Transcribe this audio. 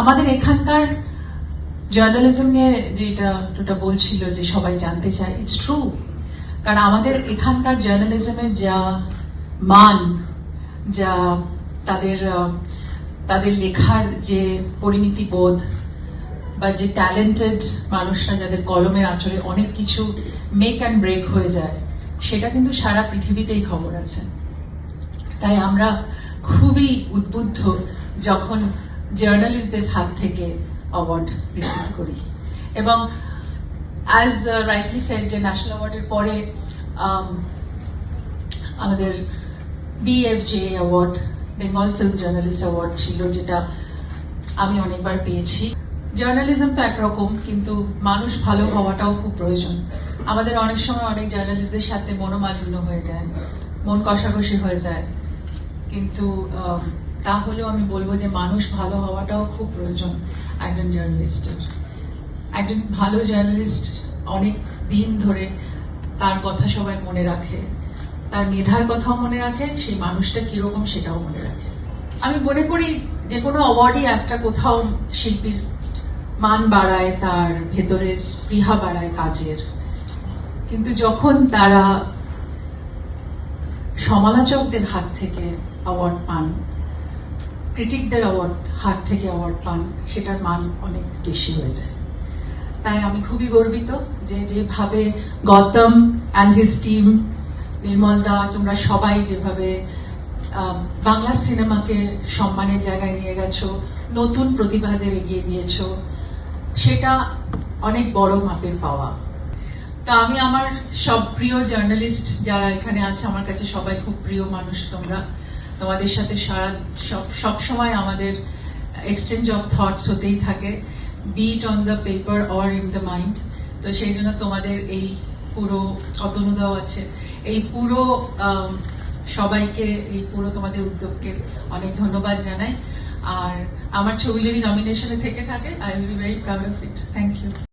আমাদের এখানকার জার্নালিজম নিয়ে যেটা যেটা বলছিল যে সবাই জানতে চায় ইটস ট্রু কারণ আমাদের এখানকার জার্নালিজমের যা মান, যা তাদের তাদের লেখার যে পরিমিতি বোধ বা যে ট্যালেন্টেড মানুষরা যাদের কলমের আঁচড়ে অনেক কিছু মেক অ্যান্ড ব্রেক হয়ে যায়, সেটা কিন্তু সারা পৃথিবীতেই খবর আছে। তাই আমরা খুবই উদ্বুদ্ধ যখন জার্নালিস্টদের হাত থেকে অ্যাওয়ার্ড রিসিভ করি। এবং অ্যাজ রাইটলি সেড যে ন্যাশনাল অ্যাওয়ার্ডের পরে um, আমাদের BFJ award Bengal film journalist award ছিল যেটা আমি অনেকবার পেয়েছি। জার্নালিজম তো একরকম কিন্তু মানুষ ভালো হওয়াটাও খুব প্রয়োজন। আমাদের অনেক সময় অনেক জার্নালিস্টদের সাথে মনোমালিন্য হয়ে যায় মন কষাকষি হয়ে যায়। কিন্তু আহ, তাহলেও আমি বলব যে মানুষ ভালো হওয়াটাও খুব প্রয়োজন একজন জার্নালিস্টের। একজন ভালো জার্নালিস্ট অনেক দিন ধরে তার কথা সবাই মনে রাখে, তার মেধার কথাও মনে রাখে, সেই মানুষটা কীরকম সেটাও মনে রাখে। আমি মনে করি যে কোনো অ্যাওয়ার্ডই একটা কোথাও শিল্পীর মান বাড়ায়, তার ভেতরের স্পৃহা বাড়ায় কাজের। কিন্তু যখন তারা সমালোচকদের হাত থেকে অ্যাওয়ার্ড পান ক্রিটিকদের অ্যাওয়ার্ড হাত থেকে অ্যাওয়ার্ড পান, সেটার মান অনেক বেশি হয়ে যায়। তাই আমি খুবই গর্বিত যে যেভাবে Gautam and his team Nirmal da, তোমরা সবাই যেভাবে বাংলা সিনেমাকে সম্মানের জায়গায় নিয়ে গেছো, নতুন প্রতিভাদের এগিয়ে দিয়েছ, সেটা অনেক বড় মাপের পাওয়া। তা আমি আমার সব প্রিয় জার্নালিস্ট যারা এখানে আছে, আমার কাছে সবাই খুব প্রিয় মানুষ তোমরা। তোমাদের সাথে সারা সব সময় আমাদের এক্সচেঞ্জ অফ থটস হতেই থাকে be it on the paper or in the mind তো সেই জন্য তোমাদের এই পুরো অতনুদাও আছে। এই পুরো সবাইকে, এই পুরো তোমাদের উদ্যোগকে অনেক ধন্যবাদ জানাই। আর আমার ছবি যদি নমিনেশনে থেকে থাকে I will be very proud of it thank you